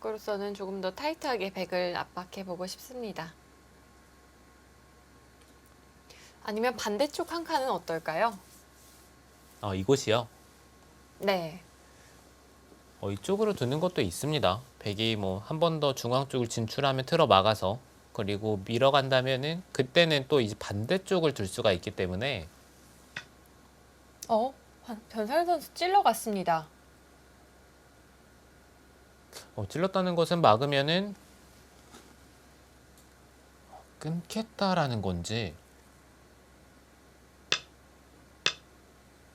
흑으로서는 조금 더 타이트하게 백을 압박해 보고 싶습니다. 아니면 반대쪽 한 칸은 어떨까요? 어, 이곳이요. 네. 어, 이쪽으로 두는 것도 있습니다. 백이 뭐 한 번 더 중앙 쪽을 진출하면 틀어 막아서 그리고 밀어간다면은 그때는 또 이제 반대쪽을 둘 수가 있기 때문에 어? 변상현 선수 찔러갔습니다. 어, 찔렀다는 것은 막으면은 끊겠다라는 건지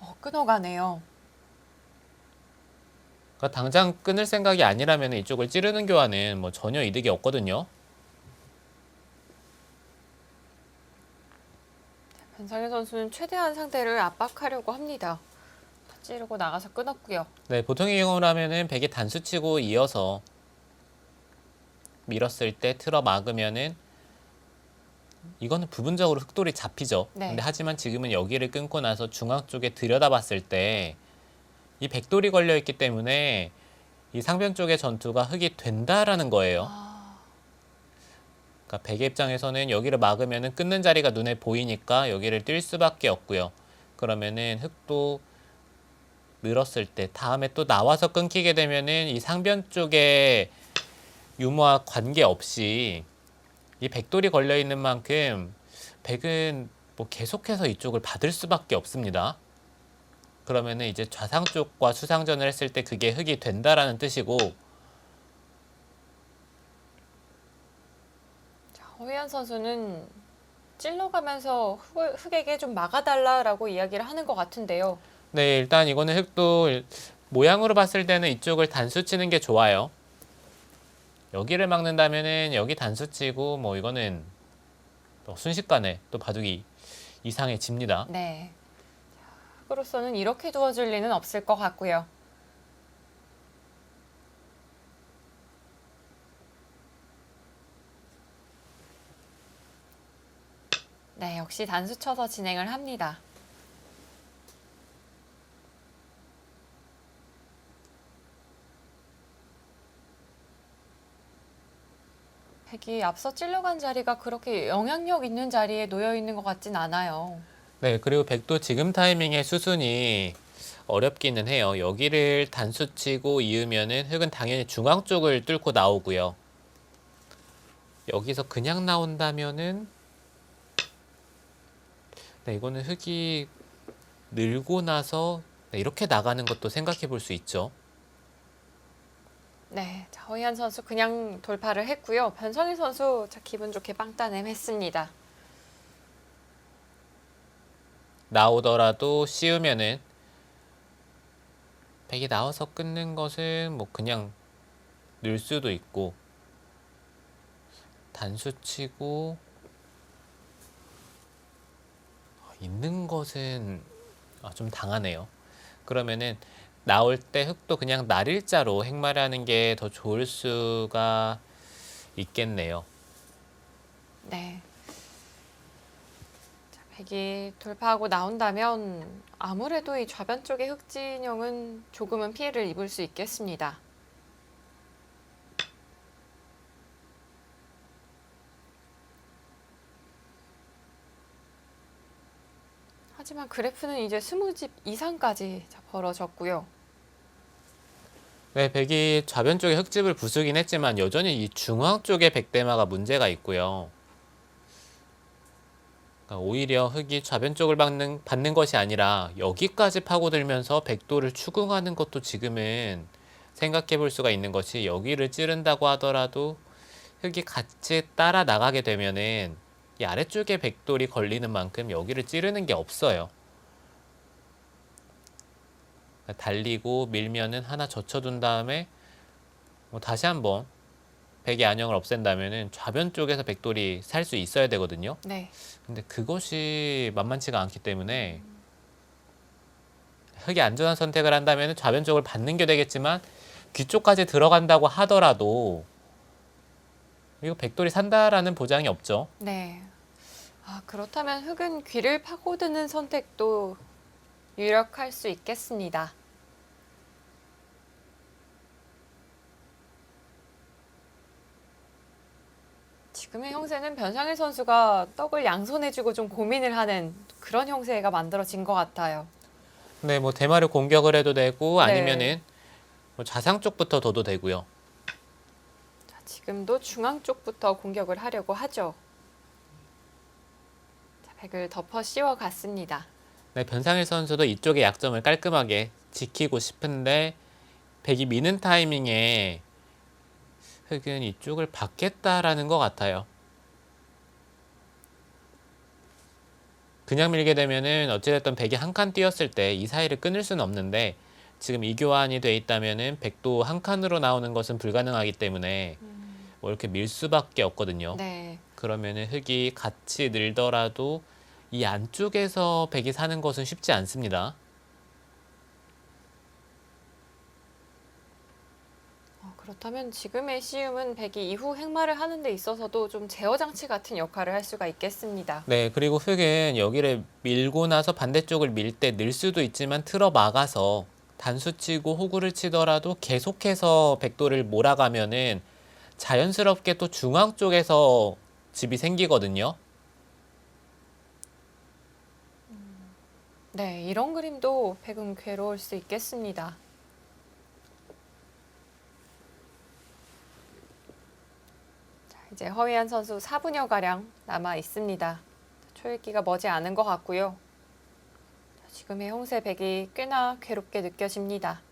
어, 끊어가네요. 그러니까 당장 끊을 생각이 아니라면 이쪽을 찌르는 교환은 뭐 전혀 이득이 없거든요. 변상현 선수는 최대한 상대를 압박하려고 합니다. 찌르고 나가서 끊었고요. 네, 보통의 경우로 하면은 백이 단수 치고 이어서 밀었을 때 틀어 막으면은 이거는 부분적으로 흑돌이 잡히죠. 네. 근데 하지만 지금은 여기를 끊고 나서 중앙 쪽에 들여다봤을 때 이 백돌이 걸려 있기 때문에 이 상변 쪽의 전투가 흑이 된다라는 거예요. 아, 그러니까 백의 입장에서는 여기를 막으면은 끊는 자리가 눈에 보이니까 여기를 뛸 수밖에 없고요. 그러면은 흑도 늘었을 때 다음에 또 나와서 끊기게 되면은 이 상변 쪽에 유무와 관계없이 이 백돌이 걸려 있는 만큼 백은 뭐 계속해서 이쪽을 받을 수밖에 없습니다. 그러면은 이제 좌상 쪽과 수상전을 했을 때 그게 흑이 된다라는 뜻이고 자, 허희연 선수는 찔러가면서 흑, 흑에게 좀 막아달라라고 이야기를 하는 것 같은데요. 네, 일단 이거는 일- 모양으로 봤을 때는 이쪽을 단수 치는 게 좋아요. 여기를 막는다면은 여기 단수 치고 뭐 이거는 또 순식간에 또 바둑이 이상해집니다. 네. 자, 흑으로서는 이렇게 두어줄 리는 없을 것 같고요. 네, 역시 단수 쳐서 진행을 합니다. 백이 앞서 찔러간 자리가 그렇게 영향력 있는 자리에 놓여 있는 것 같진 않아요. 네, 그리고 백도 지금 타이밍에 수순이 어렵기는 해요. 여기를 단수 치고 이으면은 흑은 당연히 중앙 쪽을 뚫고 나오고요. 여기서 그냥 나온다면은 네, 이거는 흑이 늘고 나서 네, 이렇게 나가는 것도 생각해 볼 수 있죠. 네, 자, 허희한 선수 그냥 돌파를 했고요. 변성희 선수 자, 기분 좋게 빵따냄 했습니다. 나오더라도 씌우면은 백이 나와서 끊는 것은 뭐 그냥 늘 수도 있고 단수 치고 아, 있는 것은 아, 좀 당하네요. 그러면은 나올 때 흑도 그냥 날일자로 행마하는 게 더 좋을 수가 있겠네요. 네. 자, 백이 돌파하고 나온다면 아무래도 이 좌변 쪽의 흑진영은 조금은 피해를 입을 수 있겠습니다. 하지만 그래프는 이제 20집 이상까지 자, 벌어졌고요. 네, 백이 좌변 쪽에 흙집을 부수긴 했지만 여전히 이 중앙 쪽에 백대마가 문제가 있고요. 그러니까 오히려 흙이 좌변 쪽을 받는, 받는 것이 아니라 여기까지 파고들면서 백도를 추궁하는 것도 지금은 생각해 볼 수가 있는 것이 여기를 찌른다고 하더라도 흙이 같이 따라 나가게 되면은 이 아래쪽에 백돌이 걸리는 만큼 여기를 찌르는 게 없어요. 달리고 밀면은 하나 젖혀둔 다음에 뭐 다시 한번 백의 안형을 없앤다면은 좌변 쪽에서 백돌이 살 수 있어야 되거든요. 네. 근데 그것이 만만치가 않기 때문에 흑이 안전한 선택을 한다면 좌변 쪽을 받는 게 되겠지만 귀 쪽까지 들어간다고 하더라도 이거 백돌이 산다라는 보장이 없죠. 네. 아, 그렇다면 흑은 귀를 파고드는 선택도 유력할 수 있겠습니다. 지금의 형세는 변상일 선수가 떡을 양손에 쥐고 좀 고민을 하는 그런 형세가 만들어진 것 같아요. 네, 뭐 대마를 공격을 해도 되고 네. 아니면은 뭐 좌상 쪽부터 둬도 되고요. 자, 지금도 중앙 쪽부터 공격을 하려고 하죠. 자, 백을 덮어 씌워 갔습니다. 네, 변상일 선수도 이쪽의 약점을 깔끔하게 지키고 싶은데 백이 미는 타이밍에 흑은 이쪽을 받겠다라는 것 같아요. 그냥 밀게 되면은 어찌됐든 백이 한 칸 뛰었을 때 이 사이를 끊을 수는 없는데 지금 이 교환이 돼 있다면은 백도 한 칸으로 나오는 것은 불가능하기 때문에 뭐 이렇게 밀 수밖에 없거든요. 네. 그러면은 흙이 같이 늘더라도 이 안쪽에서 백이 사는 것은 쉽지 않습니다. 어, 그렇다면 지금의 시움은 백이 이후 행마를 하는 데 있어서도 좀 제어 장치 같은 역할을 할 수가 있겠습니다. 네, 그리고 흙은 여기를 밀고 나서 반대쪽을 밀 때 늘 수도 있지만 틀어 막아서 단수 치고 호구를 치더라도 계속해서 백도를 몰아가면은 자연스럽게 또 중앙 쪽에서 집이 생기거든요. 네, 이런 그림도 백은 괴로울 수 있겠습니다. 자, 이제 허위한 선수 4분여 가량 남아 있습니다. 초읽기가 머지 않은 것 같고요. 자, 지금의 형세 백이 꽤나 괴롭게 느껴집니다.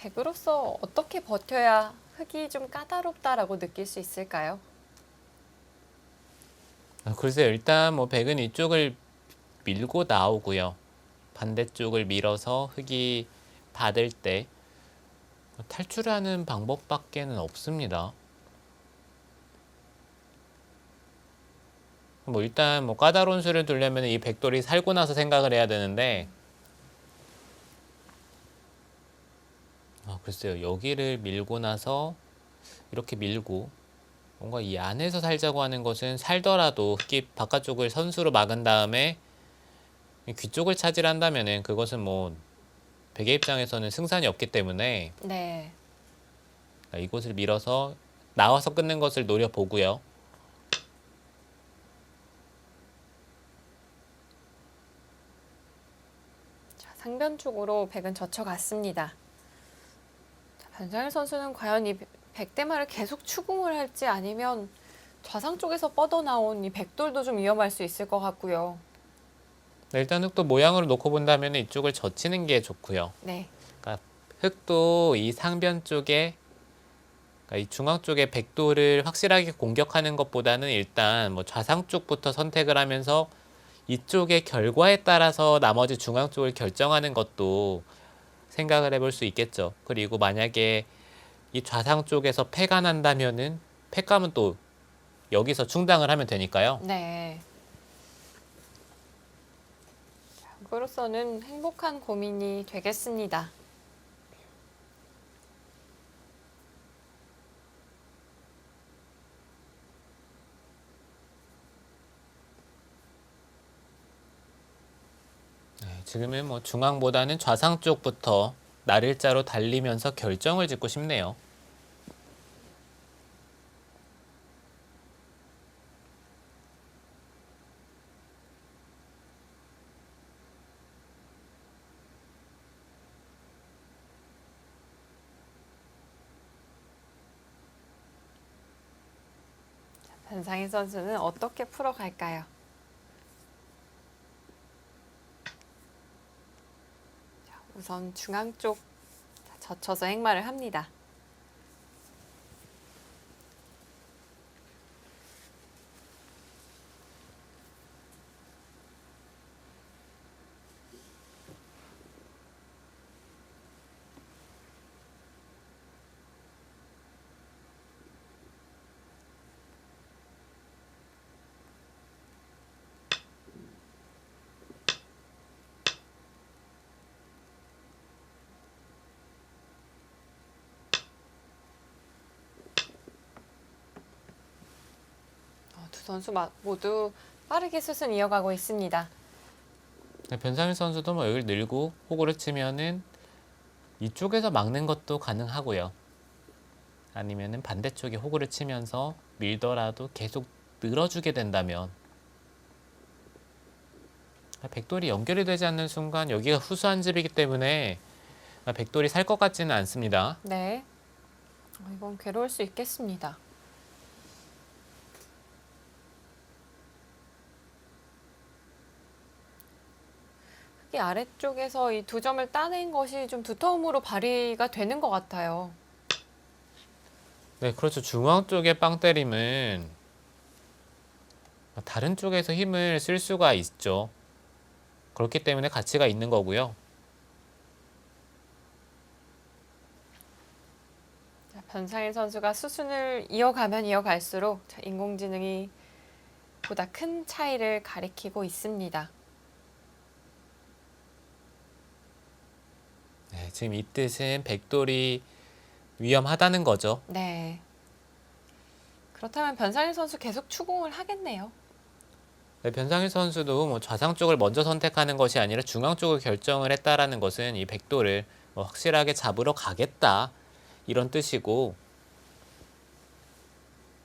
백으로서 어떻게 버텨야 흙이 좀 까다롭다라고 느낄 수 있을까요? 아, 글쎄요. 일단 뭐 백은 이쪽을 밀고 나오고요. 반대쪽을 밀어서 흙이 받을 때 탈출하는 방법밖에는 없습니다. 뭐 일단 뭐 까다로운 수를 두려면 이 백돌이 살고 나서 생각을 해야 되는데 아 글쎄요 여기를 밀고 나서 이렇게 밀고 뭔가 이 안에서 살자고 하는 것은 살더라도 흙이 바깥쪽을 선수로 막은 다음에 귀 쪽을 차지한다면은 그것은 뭐 백의 입장에서는 승산이 없기 때문에 네. 이곳을 밀어서 나와서 끊는 것을 노려보고요. 자, 상변 쪽으로 백은 젖혀갔습니다. 자, 변상일 선수는 과연 이 백대마를 계속 추궁을 할지 아니면 좌상 쪽에서 뻗어나온 이 백돌도 좀 위험할 수 있을 것 같고요. 네, 일단 흙도 모양으로 놓고 본다면 이쪽을 젖히는 게 좋고요. 네. 흙도 이 상변 쪽에 그러니까 이 중앙 쪽에 백도를 확실하게 공격하는 것보다는 일단 뭐 좌상 쪽부터 선택을 하면서 이쪽의 결과에 따라서 나머지 중앙 쪽을 결정하는 것도 생각을 해볼 수 있겠죠. 그리고 만약에 이 좌상 쪽에서 패가 난다면은 패감은 또 여기서 충당을 하면 되니까요. 네. 자, 그로서는 행복한 고민이 되겠습니다. 네, 지금은 뭐 중앙보다는 좌상 쪽부터 날일자로 달리면서 결정을 짓고 싶네요. 변상인 선수는 어떻게 풀어갈까요? 자, 우선 중앙 쪽 자, 젖혀서 행마를 합니다. 선수 마- 모두 빠르게 수순 이어가고 있습니다. 네, 변상일 선수도 뭐 여기를 늘고 호구를 치면은 이쪽에서 막는 것도 가능하고요. 아니면은 반대쪽에 호구를 치면서 밀더라도 계속 늘어주게 된다면 아, 백돌이 연결이 되지 않는 순간 여기가 후수한 집이기 때문에 아, 백돌이 살 것 같지는 않습니다. 네. 어, 이건 괴로울 수 있겠습니다. 이 아래쪽에서 이 두 점을 따낸 것이 좀 두터움으로 발휘가 되는 것 같아요. 네, 그렇죠. 중앙 쪽에 빵 때림은 다른 쪽에서 힘을 쓸 수가 있죠. 그렇기 때문에 가치가 있는 거고요. 자, 변상일 선수가 수순을 이어가면 이어갈수록 자, 인공지능이 보다 큰 차이를 가리키고 있습니다. 지금 이 뜻은 백돌이 위험하다는 거죠. 네. 그렇다면 변상일 선수 계속 추궁을 하겠네요. 네, 변상일 선수도 뭐 좌상 쪽을 먼저 선택하는 것이 아니라 중앙 쪽을 결정을 했다라는 것은 이 백돌을 뭐 확실하게 잡으러 가겠다 이런 뜻이고